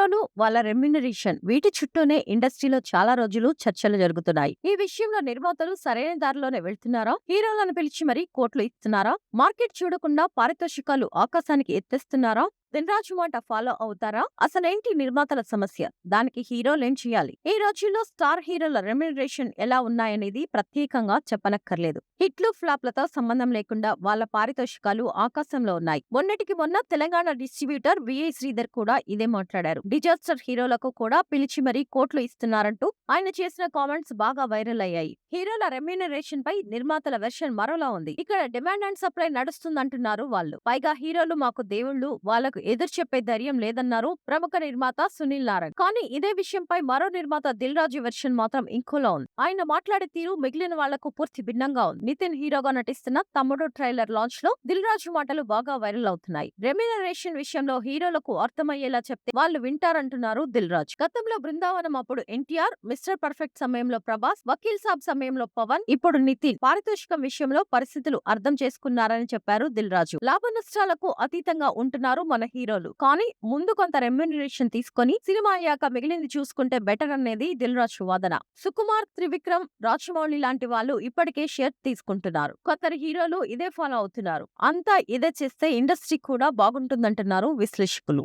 హీరోలు వాళ్ళ రెమ్యునరేషన్ వీటి చుట్టూనే ఇండస్ట్రీలో చాలా రోజులు చర్చలు జరుగుతున్నాయి. ఈ విషయంలో నిర్మాతలు సరైన దారిలోనే వెళ్తున్నారా? హీరోలను పిలిచి మరీ కోట్లు ఇస్తున్నారా? మార్కెట్ చూడకుండా పారితోషికాలు ఆకాశానికి ఎత్తేస్తున్నారా? దినరాజు మాట ఫాలో అవుతారా? అసలేంటి నిర్మాతల సమస్య? దానికి హీరోలేం చేయాలి? ఈ రోజుల్లో స్టార్ హీరోల రెమ్యునరేషన్ ఎలా ఉన్నాయనేది ప్రత్యేకంగా చెప్పనక్కర్లేదు. హిట్లు ఫ్లాప్లతో సంబంధం లేకుండా వాళ్ళ పారితోషికాలు ఆకాశంలో ఉన్నాయి. మొన్నటికి మొన్న తెలంగాణ డిస్ట్రిబ్యూటర్ విఐ శ్రీధర్ కూడా ఇదే మాట్లాడారు. డిజాస్టర్ హీరోలకు కూడా పిలిచి మరీ కోట్లు ఇస్తున్నారంటూ ఆయన చేసిన కామెంట్స్ బాగా వైరల్ అయ్యాయి. హీరోల రెమ్యునరేషన్ పై నిర్మాతల వెర్షన్ మరోలా ఉంది. ఇక్కడ డిమాండ్ అండ్ సప్లై నడుస్తుందంటున్నారు వాళ్ళు. పైగా హీరోలు మాకు దేవుళ్ళు వాళ్ళకు ఎదురు చెప్పే ధైర్యం లేదన్నారు ప్రముఖ నిర్మాత సునీల్ నారాయణ్. కానీ ఇదే విషయంపై మరో నిర్మాత దిల్ రాజు వెర్షన్ మాత్రం ఇంకోలా ఉంది. ఆయన మాట్లాడే తీరు మిగిలిన వాళ్ళకు పూర్తి భిన్నంగా ఉంది. నితిన్ హీరోగా నటిస్తున్న తమ్ముడు ట్రైలర్ లాంచ్లో దిల్ రాజు మాటలు బాగా వైరల్ అవుతున్నాయి. రెమ్యునరేషన్ విషయంలో హీరోలకు అర్థమయ్యేలా చెప్తే వాళ్ళు వింటారంటున్నారు దిల్ రాజు. గతంలో బృందావనం అప్పుడు ఎన్టీఆర్ మిస్టర్ పర్ఫెక్ట్ సమయంలో ప్రభాస్ వకీల్ సాబ్ సమయంలో పవన్ ఇప్పుడు నితిన్ పారితోషికం విషయంలో పరిస్థితులు అర్థం చేసుకున్నారని చెప్పారు దిల్ రాజు. లాభ నష్టాలకు అతీతంగా ఉంటున్నారు మన హీరోలు. కానీ ముందు కొంత రెమ్యూనరేషన్ తీసుకొని సినిమా అయ్యాక మిగిలింది చూసుకుంటే బెటర్ అనేది దిల్ రాజు వాదన సుకుమార్ త్రివిక్రమ్ రాజమౌళి లాంటి వాళ్ళు ఇప్పటికే షేర్ తీసుకుంటున్నారు. కొందరు హీరోలు ఇదే ఫాలో అవుతున్నారు. అంతా ఇదే చేస్తే ఇండస్ట్రీ కూడా బాగుంటుందంటున్నారు విశ్లేషకులు.